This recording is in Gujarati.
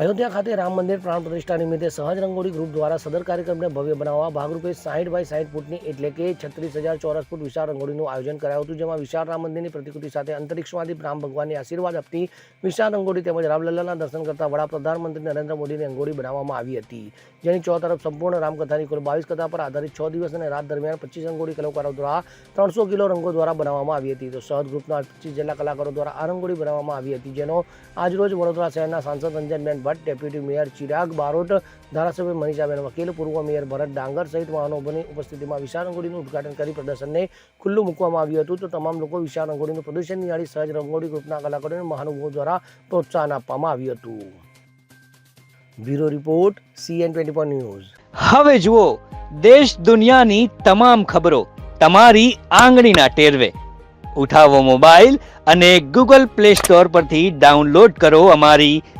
અયોધ્યા ખાતે રામ મંદિર પ્રાણ પ્રતિષ્ઠા નિમિત્તે સહજ રંગોળી ગ્રુપ દ્વારા સદર કાર્યક્રમને ભવ્ય બનાવવા ભાગરૂપે સાહીઠ બાય સાહીઠ ફૂટની એટલે કે છત્રીસ હજાર ચોરસ ફૂટ વિશાળ રંગોળીનું આયોજન કરાયું હતું, જેમાં વિશાળ રામ મંદિરની પ્રતિકૃતિ સાથે અંતરિક્ષમાંથી રામ ભગવાનની આશીર્વાદ આપતી વિશાળ રંગોળી તેમજ રામલલ્લાના દર્શન કરતા વડા પ્રધાનમંત્રી નરેન્દ્ર મોદીની રંગોળી બનાવવામાં આવી હતી, જેની ચો તરફ સંપૂર્ણ રામકથાની કુલ બાવીસ કથા પર આધારિત છ દિવસ અને રાત દરમિયાન પચીસ રંગોળી કલાકારો દ્વારા ત્રણસો કિલો રંગો દ્વારા બનાવવામાં આવી હતી. તો સહજ ગ્રુપના પચીસ જેટલા કલાકારો દ્વારા આ રંગોળી બનાવવામાં આવી હતી, જેનો આજરોજ વડોદરા શહેરના સાંસદ રંજનબેન ભટ્ટ ડેપ્યુટી મેયર ચિરાગ બારોટ, ધારાસભ્ય મનીષાબેન વકીલ, પૂર્વ મેયર ભરત ડાંગર સહિત મહાનુભાવોની ઉપસ્થિતિમાં વિશાળ રંગોળીનું ઉદઘાટન કરી પ્રદર્શનને ખુલ્લું મૂકવામાં આવ્યું હતું. તો તમામ લોકો વિશાળ રંગોળીનું પ્રદર્શન નિહાળી સહજ રંગોળી ગ્રુપના કલાકારોને મહાનુભાવો દ્વારા પ્રોત્સાહન આપવામાં આવ્યું હતું. Bureau report, CN twenty news. હવે જુઓ, દેશ દુનિયાની તમામ ખબરો તમારી આંગળીના ટેરવે. ઉઠાવો મોબાઈલ અને ગૂગલ પ્લે સ્ટોર પરથી ડાઉનલોડ કરો અમારી